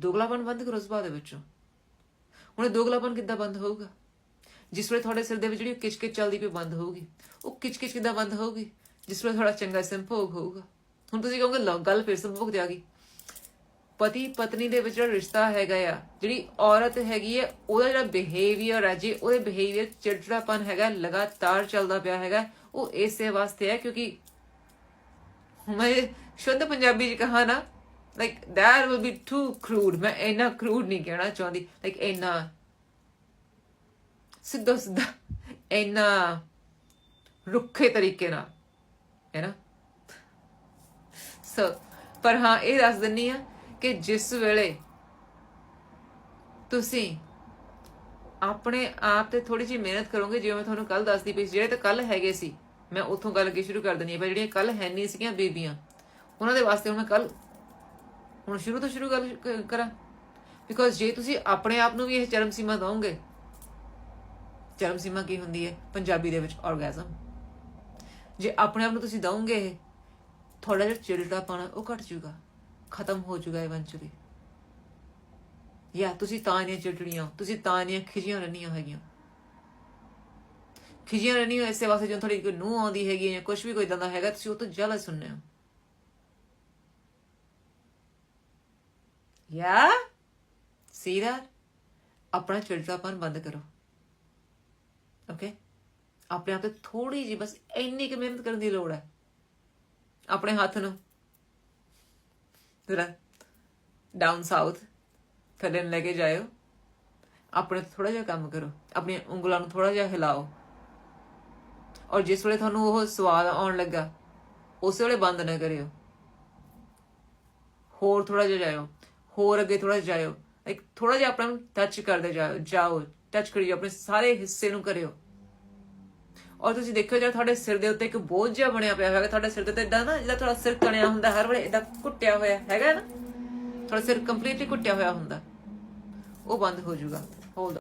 ਦੋਗਲਾਪਨ ਬੰਦ ਕਰੋ ਸੁਭਾਅ ਦੇ ਵਿੱਚੋਂ। ਹੁਣ ਇਹ ਦੋਗਲਾਪਨ ਕਿੱਦਾਂ ਬੰਦ ਹੋਊਗਾ? ਜਿਸ ਵੇਲੇ ਤੁਹਾਡੇ ਸਿਰ ਦੇ ਵਿੱਚ ਜਿਹੜੀ ਕਿਚਕਿਚ ਚੱਲਦੀ ਪਈ ਬੰਦ ਹੋਊਗੀ। ਉਹ ਕਿਚਕਿਚ ਕਿੱਦਾਂ ਬੰਦ ਹੋਊਗੀ? ਜਿਸ ਵੇਲੇ ਥੋੜਾ ਚੰਗਾ ਸੰਭੋਗ ਹੋਊਗਾ। ਹੁਣ ਤੁਸੀਂ ਕਹੋਗੇ ਗੱਲ ਫਿਰ ਸੰਭੋਗ ਤੇ ਆ ਗਈ। ਪਤੀ ਪਤਨੀ ਦੇ ਵਿੱਚ ਜਿਹੜਾ ਰਿਸ਼ਤਾ ਹੈਗਾ ਆ, ਜਿਹੜੀ ਔਰਤ ਹੈਗੀ ਹੈ ਉਹਦਾ ਜਿਹੜਾ ਬਿਹੇਵੀਅਰ ਹੈ ਜੀ, ਉਹਦੇ ਬਿਹੇਵੀਅਰ ਚਿੜਚਿੜਾਪਨ ਹੈਗਾ, ਲਗਾਤਾਰ ਚੱਲਦਾ ਪਿਆ ਹੈਗਾ, ਉਹ ਇਸੇ ਵਾਸਤੇ ਹੈ ਕਿਉਂਕਿ ਮੈਂ ਸ਼ੁੱਧ ਪੰਜਾਬੀ ਚ ਕਹਾ ਨਾ like that will be too crude. ਮੈਂ ਇੰਨਾ crude ਨਹੀਂ ਕਹਿਣਾ ਚਾਹੁੰਦੀ। ਲਾਈਕ ਇੰਨਾ ਸਿੱਧਾ ਸਿੱਧਾ ਇੰਨਾ ਰੁੱਖੇ ਤਰੀਕੇ ਨਾਲ, ਹੈ ਨਾ? ਸੋ ਪਰ ਹਾਂ, ਇਹ ਦੱਸ ਦਿੰਨੀ ਆ ਕਿ ਜਿਸ ਵੇਲੇ ਤੁਸੀਂ ਆਪਣੇ ਆਪ ਤੇ ਥੋੜੀ ਜਿਹੀ ਮਿਹਨਤ ਕਰੋਗੇ, ਜਿਵੇਂ ਮੈਂ ਤੁਹਾਨੂੰ ਕੱਲ ਦੱਸਦੀ ਪਈ ਜਿਹੜੇ ਤਾਂ ਕੱਲ ਹੈਗੇ ਸੀ, ਮੈਂ ਉੱਥੋਂ ਗੱਲ ਕੀ ਸ਼ੁਰੂ ਕਰ ਦਿੰਨੀ ਆ, ਪਰ ਜਿਹੜੀਆਂ ਕੱਲ ਹੈ ਨਹੀਂ ਸੀਗੀਆਂ ਬੀਬੀਆਂ, ਉਹਨਾਂ ਦੇ ਵਾਸਤੇ ਹੁਣ ਮੈਂ ਕੱਲ ਹੁਣ ਸ਼ੁਰੂ ਤੋਂ ਸ਼ੁਰੂ ਗੱਲ ਕ- ਕਰਾਂ। ਬਿਕੋਜ਼ ਜੇ ਤੁਸੀਂ ਆਪਣੇ ਆਪ ਨੂੰ ਵੀ ਇਹ ਚਰਮ ਸੀਮਾ ਦਵੋਗੇ ਚਰਮ ਸੀਮਾ ਕੀ ਹੁੰਦੀ ਹੈ? ਪੰਜਾਬੀ ਦੇ ਵਿੱਚ orgasm ਜੇ ਆਪਣੇ ਆਪ ਨੂੰ ਤੁਸੀਂ ਦਵੋਗੇ ਇਹ ਥੋੜਾ ਜਿਹਾ ਪਾਣਾ ਉਹ ਘਟ ਜਾਊਗਾ। ਖਤਮ ਹੋ ਜਾਊਗਾ ਇਵੈਂਚੁਅਲੀ ਯਾ ਤੁਸੀਂ ਤਾਂ ਨਹੀਂ ਚਿੜਚਿੜੀਆਂ ਹੋ, ਤੁਸੀਂ ਤਾਂ ਨਹੀਂ ਖਿਜੀਆਂ ਰਹਿੰਦੀਆਂ ਹੈਗੀਆਂ। ਖਿਜੀਆਂ ਰਹਿੰਦੀਆਂ ਇਸੇ ਵਾਸਤੇ ਜਦੋਂ ਤੁਹਾਡੀ ਕੋਈ ਨੂੰ ਆਉਂਦੀ ਹੈਗੀ ਹੈ ਜਾਂ ਕੁਝ ਵੀ ਕੋਈ ਇਦਾਂ ਦਾ ਹੈਗਾ ਤੁਸੀਂ ਉਹ ਤੋਂ ਜਲਸ ਹੁੰਨੇ ਹੋ। ਯਾ ਸੀ that? ਆਪਣਾ ਚਿੜਚਿੜਾਪਨ ਬੰਦ ਕਰੋ ਓਕੇ ਆਪਣੇ ਆਪ ਤੇ ਥੋੜੀ ਜਿਹੀ ਬਸ ਇੰਨੀ ਕੁ ਮਿਹਨਤ ਕਰਨ ਦੀ ਲੋੜ ਹੈ ਆਪਣੇ ਹੱਥ ਨੂੰ ਜ਼ਰਾ ਡਾਊਨ ਸਾਊਥ ਥੱਲੇ ਲੈ ਕੇ ਜਾਇਓ ਆਪਣੇ ਥੋੜਾ ਜਿਹਾ ਕੰਮ ਕਰੋ ਆਪਣੀਆਂ ਉਂਗਲਾਂ ਨੂੰ ਥੋੜਾ ਜਿਹਾ ਹਿਲਾਓ ਔਰ ਜਿਸ ਵੇਲੇ ਤੁਹਾਨੂੰ ਉਹ ਸਵਾਦ ਆਉਣ ਲੱਗਾ ਉਸੇ ਵੇਲੇ ਬੰਦ ਨਾ ਕਰਿਓ ਹੋਰ ਥੋੜਾ ਜਿਹਾ ਜਾਇਓ ਹੋਰ ਅੱਗੇ ਥੋੜਾ ਜਾਇਓ। ਇੱਕ ਥੋੜਾ ਜਿਹਾ ਆਪਣਾ ਟੱਚ ਕਰਦੇ ਜਾਓ ਜਾਓ ਟੱਚ ਕਰਿਓ, ਆਪਣੇ ਸਾਰੇ ਹਿੱਸੇ ਨੂੰ ਕਰਿਓ। ਔਰ ਤੁਸੀਂ ਦੇਖਿਓ ਜਦ ਤੁਹਾਡੇ ਸਿਰ ਦੇ ਉੱਤੇ ਇੱਕ ਬੋਝ ਜਿਹਾ ਬਣਿਆ ਪਿਆ ਹੋਵੇਗਾ ਤੁਹਾਡੇ ਸਿਰ ਦੇ ਉੱਤੇ ਇਦਾਂ ਨਾ ਜਿਹੜਾ ਤੁਹਾਡਾ ਸਿਰ ਤਣਿਆ ਹੁੰਦਾ, ਹਰ ਵੇਲੇ ਇਦਾਂ ਘੁੱਟਿਆ ਹੋਇਆ ਹੈਗਾ ਨਾ, ਤੁਹਾਡਾ ਸਿਰ ਕੰਪਲੀਟਲੀ ਘੁੱਟਿਆ ਹੋਇਆ ਹੁੰਦਾ, ਉਹ ਬੰਦ ਹੋ ਜਾਊਗਾ। ਹੋਲਡ